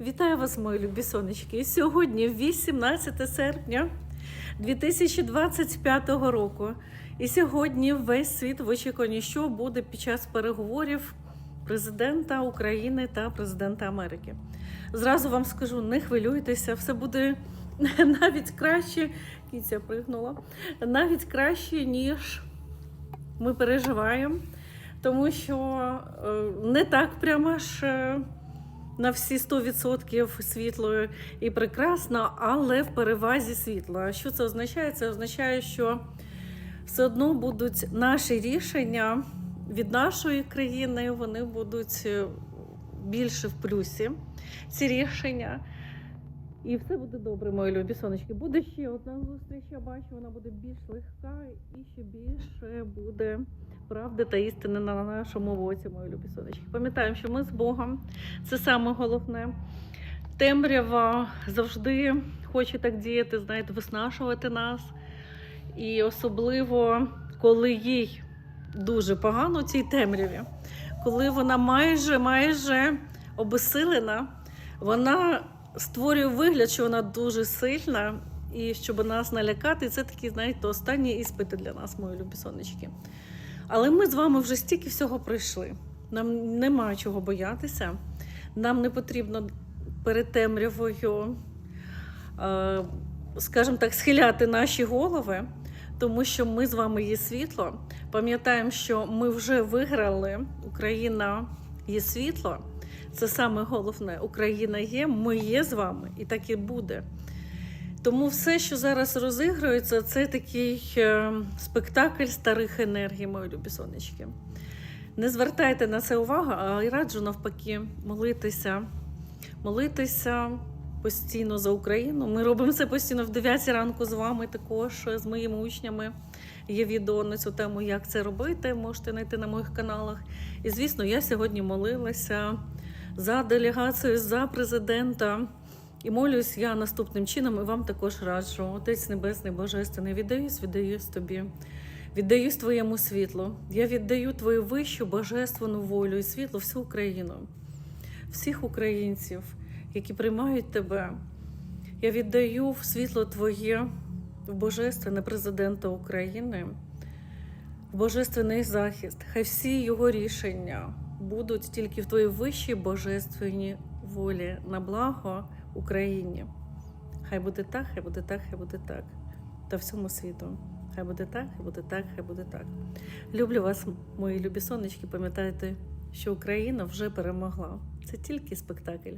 Вітаю вас, мої любі сонечки. Сьогодні 18 серпня 2025 року. І сьогодні весь світ в очікуванні, що буде під час переговорів президента України та президента Америки. Зразу вам скажу, не хвилюйтеся, все буде навіть краще. Кіця пригнула, навіть краще, ніж ми переживаємо, тому що е, не так прямо ж. На всі 100% світлою і прекрасно, але в перевазі світла. Що це означає? Це означає, що все одно будуть наші рішення від нашої країни, вони будуть е, більше в плюсі. Ці рішення. І все буде добре, мої любі сонечки. Буде ще одна зустріч, я бачу, вона буде більш легка і ще більше буде правди та істини на нашому боці, мої любі сонечки. Пам'ятаємо, що ми з Богом. Це саме головне. Темрява завжди хоче так діяти, знаєте, виснажувати нас. І особливо, коли їй дуже погано цій темряві, коли вона майже майже обесилена, вона створює вигляд, що вона дуже сильна, і щоб нас налякати, це такі, знаєте, останні іспити для нас, мої любі сонечки. Але ми з вами вже стільки всього пройшли. Нам нема чого боятися. Нам не потрібно перед темрявою, е, скажімо так, схиляти наші голови, тому що ми з вами є світло. Пам'ятаємо, що ми вже виграли. Україна є світло. Це саме головне. Україна є, ми є з вами, і так і буде. Тому все, що зараз розігрується, це такий е, спектакль старих енергій, мої любі сонечки. Не звертайте на це увагу, а раджу навпаки молитися, молитися постійно за Україну. Ми робимо це постійно в 9 ранку з вами, також з моїми учнями. Є відео на цю тему, як це робити. Можете знайти на моїх каналах. І звісно, я сьогодні молилася за делегацію, за президента. І молюсь я наступним чином, і вам також раджу. Отець Небесний, Божественний, віддаюсь, віддаюсь тобі, віддаюсь твоєму світлу. Я віддаю твою вищу божественну волю і світло всю Україну, всіх українців, які приймають тебе. Я віддаю в світло Твоє, в Божественне президента України, в Божественний захист. Хай всі його рішення будуть тільки в Твоїй вищій божественній волі на благо Україні. Хай буде так, хай буде так, хай буде так. Та всьому світу. Хай буде так, хай буде так, хай буде так. Люблю вас, мої любі сонечки. Пам'ятайте, що Україна вже перемогла. Це тільки спектакль.